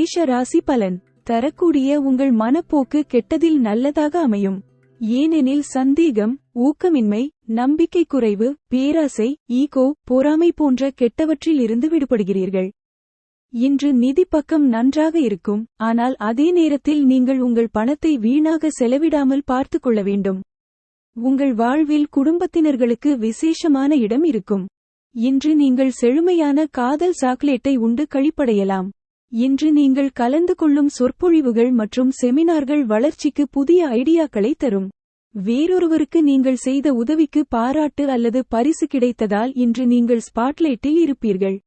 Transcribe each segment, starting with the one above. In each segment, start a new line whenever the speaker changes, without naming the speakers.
மேஷ ராசி பலன். தரக்கூடிய உங்கள் மனப்போக்கு கெட்டதில் நல்லதாக அமையும். ஏனெனில் சந்தேகம் ஊக்கமின்மை நம்பிக்கை குறைவு பேராசை ஈகோ பொறாமை போன்ற கெட்டவற்றில் இருந்து விடுபடுகிறீர்கள். இன்று நிதி பக்கம் நன்றாக இருக்கும். ஆனால் அதே நேரத்தில் நீங்கள் உங்கள் பணத்தை வீணாக செலவிடாமல் பார்த்துக் கொள்ள வேண்டும். உங்கள் வாழ்வில் குடும்பத்தினர்களுக்கு விசேஷமான இடம் இருக்கும். இன்று நீங்கள் செழுமையான காதல் சாக்லேட்டை உண்டு கழிப்படையலாம். இன்று நீங்கள் கலந்து கொள்ளும் சொற்பொழிவுகள் மற்றும் செமினார்கள் வளர்ச்சிக்கு புதிய ஐடியாக்களை தரும். வேறொருவருக்கு நீங்கள் செய்த உதவிக்கு பாராட்டு அல்லது பரிசு கிடைத்ததால் இன்று நீங்கள் ஸ்பாட்லைட்டில் இருப்பீர்கள்.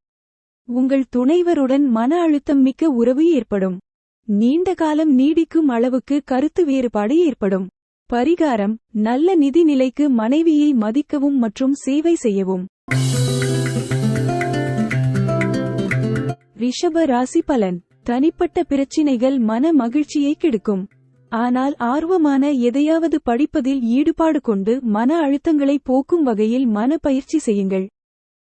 உங்கள் துணைவருடன் மன அழுத்தம் மிக்க உறவு ஏற்படும். நீண்ட காலம் நீடிக்கும் அளவுக்கு கருத்து வேறுபாடு ஏற்படும். பரிகாரம் நல்ல நிதி நிலைக்கு மனைவியை மதிக்கவும் மற்றும் சேவை செய்யவும். ரிஷப ராசி பலன். தனிப்பட்ட பிரச்சினைகள் மன மகிழ்ச்சியை கெடுக்கும். ஆனால் ஆர்வமான எதையாவது படிப்பதில் ஈடுபாடு கொண்டு மன அழுத்தங்களை போக்கும் வகையில் மன பயிற்சி செய்யுங்கள்.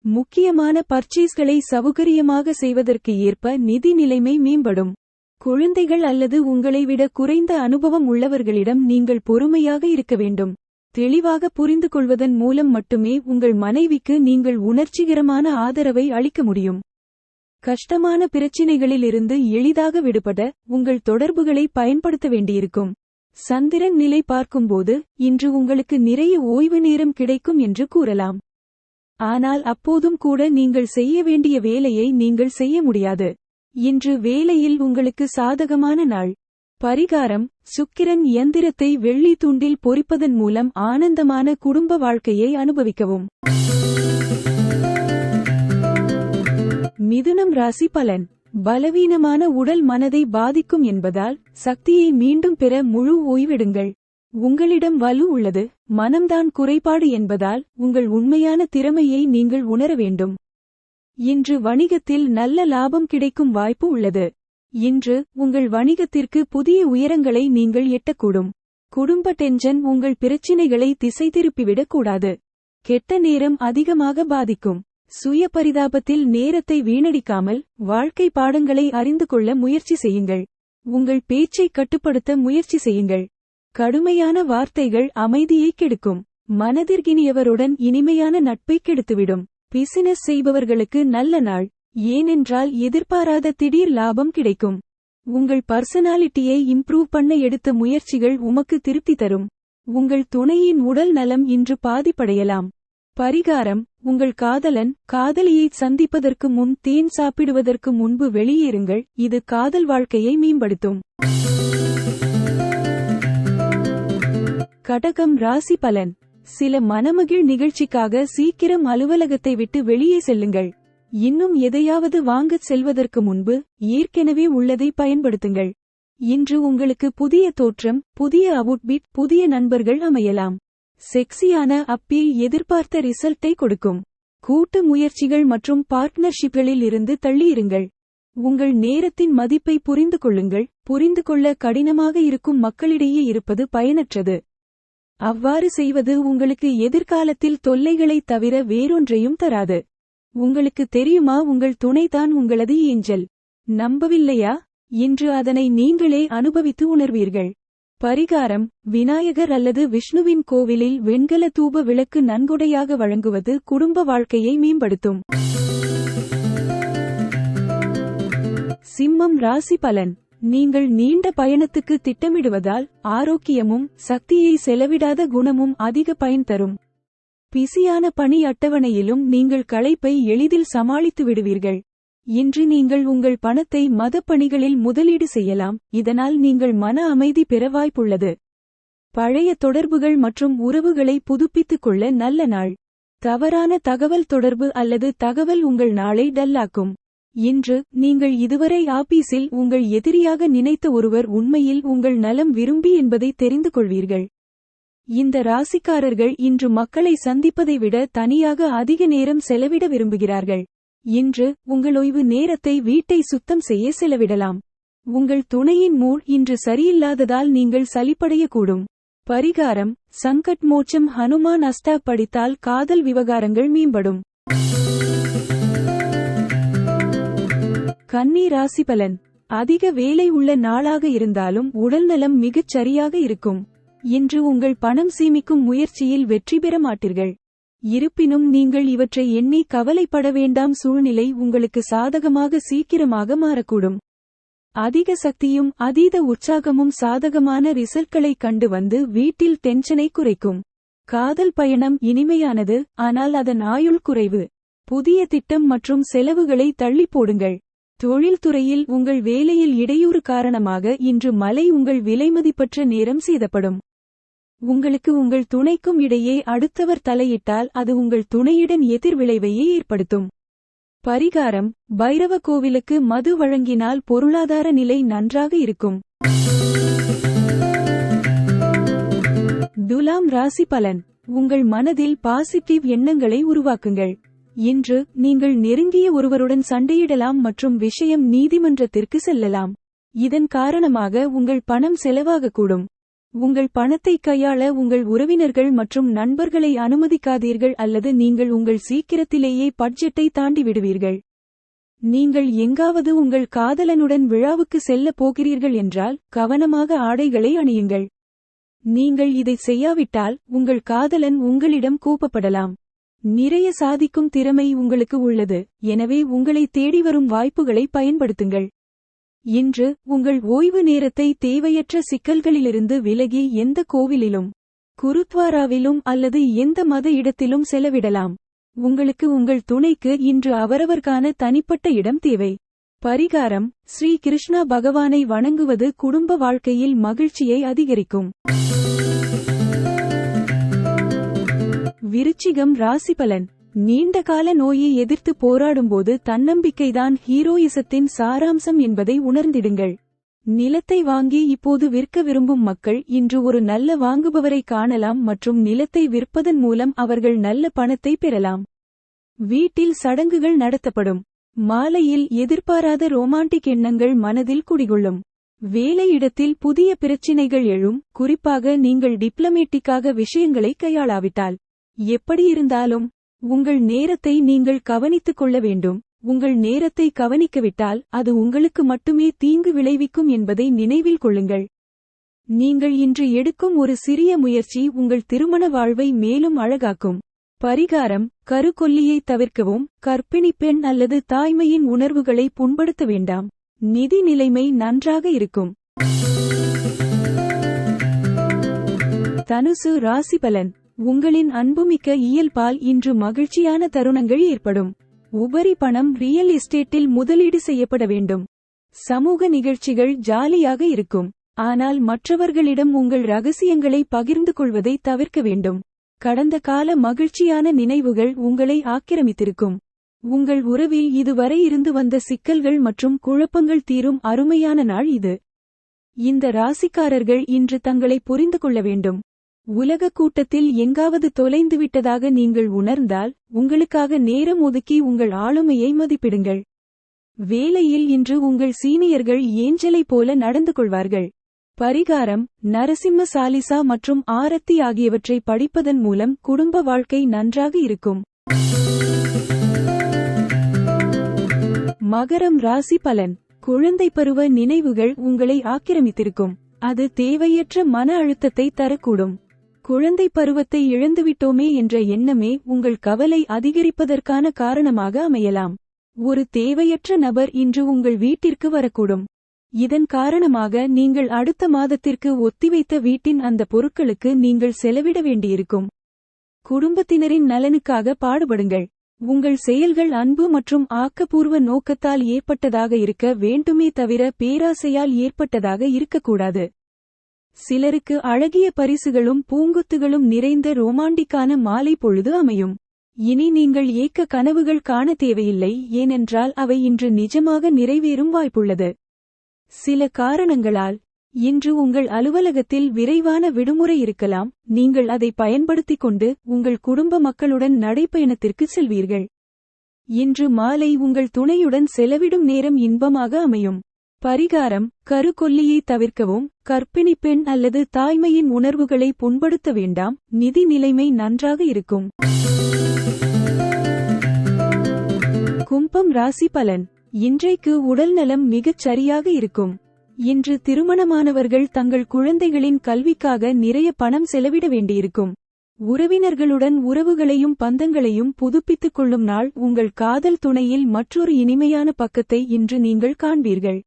முக்கியமான பர்ச்சேஸ்களை சௌகரியமாக செய்வதற்கு ஏற்ப நிதி நிலைமை மேம்படும். குழந்தைகள் அல்லது உங்களை விட குறைந்த அனுபவம் உள்ளவர்களிடம் நீங்கள் பொறுமையாக இருக்க வேண்டும். தெளிவாக புரிந்து கொள்வதன் மூலம் மட்டுமே உங்கள் மனைவிக்கு நீங்கள் உணர்ச்சிகரமான ஆதரவை அளிக்க முடியும். கஷ்டமான பிரச்சினைகளிலிருந்து எளிதாக விடுபட உங்கள் தொடர்புகளை பயன்படுத்த வேண்டியிருக்கும். சந்திரன் நிலை பார்க்கும்போது இன்று உங்களுக்கு நிறைய ஓய்வு நேரம் கிடைக்கும் என்று கூறலாம். ஆனால் அப்போதும் கூட நீங்கள் செய்ய வேண்டிய வேலையை நீங்கள் செய்ய முடியாது. இன்று வேலையில் உங்களுக்கு சாதகமான நாள். பரிகாரம் சுக்கிரன் இயந்திரத்தை வெள்ளி துண்டில் பொறிப்பதன் மூலம் ஆனந்தமான குடும்ப வாழ்க்கையை அனுபவிக்கவும். மிதுனம் ராசி பலன். பலவீனமான உடல் மனதை பாதிக்கும் என்பதால் சக்தியை மீண்டும் பெற முழு ஓய்வெடுங்கள். உங்களிடம் வலு உள்ளது. மனம்தான் குறைபாடு என்பதால் உங்கள் உண்மையான திறமையை நீங்கள் உணர வேண்டும். இன்று வணிகத்தில் நல்ல லாபம் கிடைக்கும் வாய்ப்பு உள்ளது. இன்று உங்கள் வணிகத்திற்கு புதிய உயரங்களை நீங்கள் எட்டக்கூடும். குடும்ப டென்ஷன் உங்கள் பிரச்சினைகளை திசை திருப்பிவிடக் கூடாது கெட்ட நேரம் அதிகமாக பாதிக்கும். சுய பரிதாபத்தில் நேரத்தை வீணடிக்காமல் வாழ்க்கை பாடங்களை அறிந்து கொள்ள முயற்சி செய்யுங்கள். உங்கள் பேச்சை கட்டுப்படுத்த முயற்சி செய்யுங்கள். கடுமையான வார்த்தைகள் அமைதியை கெடுக்கும். மனதிற்கினியவருடன் இனிமையான நட்பை கெடுத்துவிடும். பிசினஸ் செய்பவர்களுக்கு நல்ல நாள். ஏனென்றால் எதிர்பாராத திடீர் லாபம் கிடைக்கும். உங்கள் பர்சனாலிட்டியை இம்ப்ரூவ் பண்ண எடுத்த முயற்சிகள் உமக்கு திருப்தி தரும். உங்கள் துணையின் உடல் நலம் இன்று பாதிப்படையலாம். பரிகாரம். உங்கள் காதலன் காதலியை சந்திப்பதற்கு முன் தேன் சாப்பிடுவதற்கு முன்பு வெளியேறுங்கள். இது காதல் வாழ்க்கையை மேம்படுத்தும். கடகம் ராசி பலன். சில மனமகிழ் நிகழ்ச்சிக்காக சீக்கிரம் அலுவலகத்தை விட்டு வெளியே செல்லுங்கள். இன்னும் எதையாவது வாங்கச் செல்வதற்கு முன்பு ஏற்கனவே உள்ளதை பயன்படுத்துங்கள். இன்று உங்களுக்கு புதிய தோற்றம் புதிய அவுட்பிட் புதிய நண்பர்கள் அமையலாம். செக்ஸியான அப்பீல் எதிர்பார்த்த ரிசல்ட்டை கொடுக்கும். கூட்டு முயற்சிகள் மற்றும் பார்ட்னர்ஷிப்களில் இருந்து தள்ளியிருங்கள். உங்கள் நேரத்தின் மதிப்பை புரிந்து கொள்ளுங்கள். புரிந்து கொள்ள கடினமாக இருக்கும் மக்களிடையே இருப்பது பயனற்றது. அவ்வாறு செய்வது உங்களுக்கு எதிர்காலத்தில் தொல்லைகளைத் தவிர வேறொன்றையும் தராது. உங்களுக்கு தெரியுமா உங்கள் துணைதான் உங்களது ஏஞ்சல். நம்பவில்லையா? இன்று அதனை நீங்களே அனுபவித்து உணர்வீர்கள். பரிகாரம் விநாயகர் அல்லது விஷ்ணுவின் கோவிலில் வெண்கல தூப விளக்கு நன்கொடையாக வழங்குவது குடும்ப வாழ்க்கையை மேம்படுத்தும். சிம்மம் ராசி பலன். நீங்கள் நீண்ட பயணத்துக்கு திட்டமிடுவதால் ஆரோக்கியமும் சக்தியை செலவிடாத குணமும் அதிக பயன் தரும். பிசியான பணி அட்டவணையிலும் நீங்கள் களைப்பை எளிதில் சமாளித்து விடுவீர்கள். இன்று நீங்கள் உங்கள் பணத்தை மதப்பணிகளில் முதலீடு செய்யலாம். இதனால் நீங்கள் மன அமைதி பெற வாய்ப்புள்ளது. பழைய தொடர்புகள் மற்றும் உறவுகளை புதுப்பித்துக் கொள்ள நல்ல நாள். தவறான தகவல் தொடர்பு அல்லது தகவல் உங்கள் நாளை டல்லாக்கும். இன்று நீங்கள் இதுவரை ஆபீஸில் உங்கள் எதிரியாக நினைத்த ஒருவர் உண்மையில் உங்கள் நலம் விரும்பி என்பதை தெரிந்து கொள்வீர்கள். இந்த ராசிக்காரர்கள் இன்று மக்களை சந்திப்பதை விட தனியாக அதிக நேரம் செலவிட விரும்புகிறார்கள். இன்று உங்கள் ஓய்வு நேரத்தை வீட்டை சுத்தம் செய்ய செலவிடலாம். உங்கள் துணையின் மூள் இன்று சரியில்லாததால் நீங்கள் சலிப்படையக்கூடும். பரிகாரம் சங்கட் மோட்சம் ஹனுமான் அஸ்தா படித்தால் காதல் விவகாரங்கள் மேம்படும். கன்னி ராசி பலன். அதிக வேலை உள்ள நாளாக இருந்தாலும் உடல்நலம் மிகச் சரியாக இருக்கும். இன்று உங்கள் பணம் சேமிக்கும் முயற்சியில் வெற்றி பெற மாட்டீர்கள். இருப்பினும் நீங்கள் இவற்றை எண்ணி கவலைப்பட வேண்டாம். சூழ்நிலை உங்களுக்கு சாதகமாக சீக்கிரமாக மாறக்கூடும். அதிக சக்தியும் அதீத உற்சாகமும் சாதகமான ரிசல்ட்களை கண்டு வந்து வீட்டில் டென்ஷனை குறைக்கும். காதல் பயணம் இனிமையானது ஆனால் அதன் ஆயுள் குறைவு. புதிய திட்டம் மற்றும் செலவுகளை தள்ளி போடுங்கள். தொழில்துறையில் உங்கள் வேலையில் இடையூறு காரணமாக இன்று மலை உங்கள் விலைமதிப்பற்ற நேரம் சேதப்படும். உங்களுக்கு உங்கள் துணைக்கும் இடையே அடுத்தவர் தலையிட்டால் அது உங்கள் துணையுடன் எதிர்விளைவையே ஏற்படுத்தும். பரிகாரம் பைரவ கோவிலுக்கு மது வழங்கினால் பொருளாதார நிலை நன்றாக இருக்கும். துலாம் ராசி பலன் உங்கள் மனதில் பாசிட்டிவ் எண்ணங்களை உருவாக்குங்கள். இன்று நீங்கள் நெருங்கிய ஒருவருடன் சண்டையிடலாம் மற்றும் விஷயம் நீதிமன்றத்திற்கு செல்லலாம். இதன் காரணமாக உங்கள் பணம் செலவாகக்கூடும். உங்கள் பணத்தை கையாள உங்கள் உறவினர்கள் மற்றும் நண்பர்களை அனுமதிக்காதீர்கள் அல்லது நீங்கள் உங்கள் சீக்கிரத்திலேயே பட்ஜெட்டை தாண்டி விடுவீர்கள் நீங்கள் எங்காவது உங்கள் காதலனுடன் விழாவுக்கு செல்ல போகிறீர்கள் என்றால் கவனமாக ஆடைகளை அணியுங்கள். நீங்கள் இதை செய்யாவிட்டால் உங்கள் காதலன் உங்களிடம் கூப்பப்படலாம் நிறைய சாதிக்கும் திறமை உங்களுக்கு உள்ளது எனவே உங்களை தேடி வரும் வாய்ப்புகளை பயன்படுத்துங்கள். இன்று உங்கள் ஓய்வு நேரத்தை தேவையற்ற சிக்கல்களிலிருந்து விலகி எந்த கோவிலிலும் குருத்வாராவிலும் அல்லது எந்த மத இடத்திலும் செலவிடலாம். உங்களுக்கு உங்கள் துணைக்கு இன்று அவரவர்கான தனிப்பட்ட இடம் தேவை. பரிகாரம் ஸ்ரீ கிருஷ்ணா பகவானை வணங்குவது குடும்ப வாழ்க்கையில் மகிழ்ச்சியை அதிகரிக்கும். விருச்சிகம் ராசிபலன். நீண்டகால நோயை எதிர்த்து போராடும்போது தன்னம்பிக்கைதான் ஹீரோயிசத்தின் சாராம்சம் என்பதை உணர்ந்திடுங்கள். நிலத்தை வாங்கி இப்போது விற்க விரும்பும் மக்கள் இன்று ஒரு நல்ல வாங்குபவரை காணலாம் மற்றும் நிலத்தை விற்பதன் மூலம் அவர்கள் நல்ல பணத்தை பெறலாம். வீட்டில் சடங்குகள் நடத்தப்படும். மாலையில் எதிர்பாராத ரோமாண்டிக் எண்ணங்கள் மனதில் குடிகொள்ளும். வேலையிடத்தில் புதிய பிரச்சினைகள் எழும். குறிப்பாக நீங்கள் டிப்ளமேட்டிக்காக விஷயங்களை கையாளாவிட்டால். எப்படியிருந்தாலும் உங்கள் நேரத்தை நீங்கள் கவனித்துக் கொள்ள வேண்டும். உங்கள் நேரத்தை கவனிக்கவிட்டால் அது உங்களுக்கு மட்டுமே தீங்கு விளைவிக்கும் என்பதை நினைவில் கொள்ளுங்கள். நீங்கள் இன்று எடுக்கும் ஒரு சிறிய முயற்சி உங்கள் திருமண வாழ்வை மேலும் அழகாக்கும். பரிகாரம் கருக்கொல்லியை தவிர்க்கவும் கற்பிணி பெண் அல்லது தாய்மையின் உணர்வுகளை புண்படுத்த வேண்டாம். நிதி நிலைமை நன்றாக இருக்கும். தனுசு ராசிபலன் உங்களின் அன்புமிக்க இயல்பால் இன்று மகிழ்ச்சியான தருணங்கள் ஏற்படும். உபரி பணம் ரியல் எஸ்டேட்டில் முதலீடு செய்யப்பட வேண்டும். சமூக நிகழ்ச்சிகள் ஜாலியாக இருக்கும். ஆனால் மற்றவர்களிடம் உங்கள் ரகசியங்களை பகிர்ந்து கொள்வதை தவிர்க்க வேண்டும். கடந்த கால மகிழ்ச்சியான நினைவுகள் உங்களை ஆக்கிரமித்திருக்கும். உங்கள் உறவில் இதுவரை இருந்து வந்த சிக்கல்கள் மற்றும் குழப்பங்கள் தீரும் அருமையான நாள் இது. இந்த ராசிக்காரர்கள் இன்று தங்களை புரிந்து கொள்ள வேண்டும். உலக கூட்டத்தில் எங்காவது தொலைந்துவிட்டதாக நீங்கள் உணர்ந்தால் உங்களுக்காக நேரம் ஒதுக்கி உங்கள் ஆளுமையை மதிப்பிடுங்கள். வேலையில் இன்று உங்கள் சீனியர்கள் ஏஞ்சலை போல நடந்து கொள்வார்கள். பரிகாரம் நரசிம்ம சாலிசா மற்றும் ஆரத்தி ஆகியவற்றை படிப்பதன் மூலம் குடும்ப வாழ்க்கை நன்றாக இருக்கும். மகரம் ராசி பலன். குழந்தை பருவ நினைவுகள் உங்களை ஆக்கிரமித்திருக்கும். அது தேவையற்ற மன அழுத்தத்தை தரக்கூடும். குழந்தை பருவத்தை இழந்துவிட்டோமே என்ற எண்ணமே உங்கள் கவலை அதிகரிப்பதற்கான காரணமாக அமையலாம். ஒரு தேவையற்ற நபர் இன்று உங்கள் வீட்டிற்கு வரக்கூடும். இதன் காரணமாக நீங்கள் அடுத்த மாதத்திற்கு ஒத்திவைத்த வீட்டின் அந்த பொருட்களுக்கு நீங்கள் செலவிட வேண்டியிருக்கும். குடும்பத்தினரின் நலனுக்காக பாடுபடுங்கள். உங்கள் செயல்கள் அன்பு மற்றும் ஆக்கப்பூர்வ நோக்கத்தால் ஏற்பட்டதாக இருக்க வேண்டுமே தவிர பேராசையால் ஏற்பட்டதாக இருக்கக்கூடாது. சிலருக்கு அழகிய பரிசுகளும் பூங்குத்துகளும் நிறைந்த ரோமாண்டிக்கான மாலை பொழுது அமையும். இனி நீங்கள் ஏக்க கனவுகள் காண தேவையில்லை ஏனென்றால் அவை இன்று நிஜமாக நிறைவேறும் வாய்ப்புள்ளது. சில காரணங்களால் இன்று உங்கள் அலுவலகத்தில் விரைவான விடுமுறை இருக்கலாம் நீங்கள் அதை பயன்படுத்திக் கொண்டு உங்கள் குடும்ப மக்களுடன் நடைப்பயணத்திற்கு செல்வீர்கள். இன்று மாலை உங்கள் துணையுடன் செலவிடும் நேரம் இன்பமாக அமையும். பரிகாரம் கருக்கொல்லியை தவிர்க்கவும் கற்பிணி பெண் அல்லது தாய்மையின் உணர்வுகளை புண்படுத்த வேண்டாம் நிதி நிலைமை நன்றாக இருக்கும். கும்பம் ராசி பலன். இன்றைக்கு உடல்நலம் மிகச் சரியாக இருக்கும். இன்று திருமணமானவர்கள் தங்கள் குழந்தைகளின் கல்விக்காக நிறைய பணம் செலவிட வேண்டியிருக்கும். உறவினர்களுடன் உறவுகளையும் பந்தங்களையும் புதுப்பித்துக் கொள்ளும் நாள் உங்கள் காதல் துணையில் மற்றொரு இனிமையான பக்கத்தை இன்று நீங்கள் காண்பீர்கள்.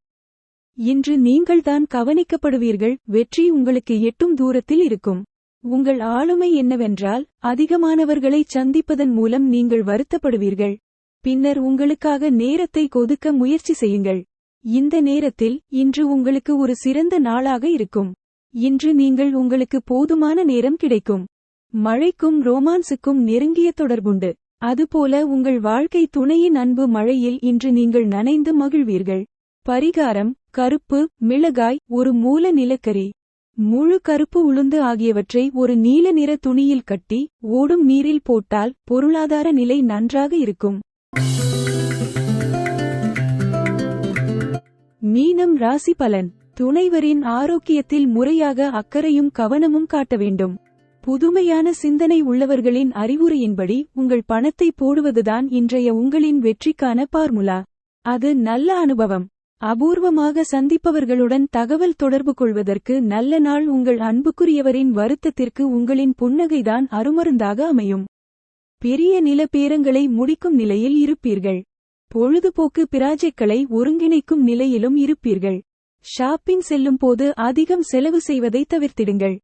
இன்று நீங்கள்தான் கவனிக்கப்படுவீர்கள் வெற்றி உங்களுக்கு எட்டும் தூரத்தில் இருக்கும். உங்கள் ஆளுமை என்னவென்றால் அதிகமானவர்களை சந்திப்பதன் மூலம் நீங்கள் வருத்தப்படுவீர்கள். பின்னர் உங்களுக்காக நேரத்தை கொதுக்க முயற்சி செய்யுங்கள். இந்த நேரத்தில் இன்று உங்களுக்கு ஒரு சிறந்த நாளாக இருக்கும். இன்று நீங்கள் உங்களுக்கு போதுமான நேரம் கிடைக்கும். மழைக்கும் ரோமான்ஸுக்கும் நெருங்கிய தொடர்புண்டு. அதுபோல உங்கள் வாழ்க்கை துணையின் அன்பு மழையில் இன்று நீங்கள் நனைந்து மகிழ்வீர்கள். பரிகாரம் கருப்பு மிளகாய் ஒரு மூல நிலக்கரி. முழு கருப்பு உளுந்து ஆகியவற்றை ஒரு நீல நிற துணியில் கட்டி ஓடும் நீரில் போட்டால் பொருளாதார நிலை நன்றாக இருக்கும். மீனம் ராசி பலன். துணைவரின் ஆரோக்கியத்தில் முறையாக அக்கறையும் கவனமும் காட்ட வேண்டும். புதுமையான சிந்தனை உள்ளவர்களின் அறிவுரையின்படி உங்கள் பணத்தை போடுவதுதான் இன்றைய உங்களின் வெற்றிக்கான பார்முலா. அது நல்ல அனுபவம். அபூர்வமாக சந்திப்பவர்களுடன் தகவல் தொடர்பு கொள்வதற்கு நல்ல நாள் உங்கள் அன்புக்குரியவரின் வருத்தத்திற்கு உங்களின் புன்னகைதான் அருமருந்தாக அமையும். பெரிய நிலப்பேரங்களை முடிக்கும் நிலையில் இருப்பீர்கள். பொழுதுபோக்கு பிராஜெக்களை ஒருங்கிணைக்கும் நிலையிலும் இருப்பீர்கள். ஷாப்பிங் செல்லும் போது அதிகம் செலவு செய்வதை தவிர்த்திடுங்கள்.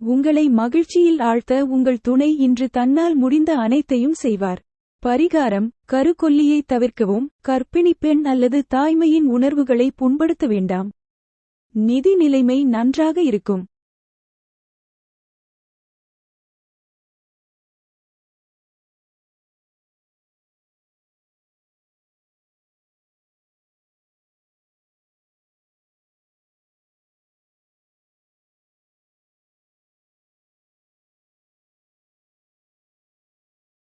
உங்களை மகிழ்ச்சியில் ஆழ்த்த உங்கள் துணை இன்று தன்னால் முடிந்த அனைத்தையும் செய்வார். பரிகாரம் கருக்கொல்லியை தவிர்க்கவும் கர்ப்பிணி பெண் அல்லது தாய்மையின் உணர்வுகளை புண்படுத்த வேண்டாம். நிதி நிலைமை நன்றாக இருக்கும்.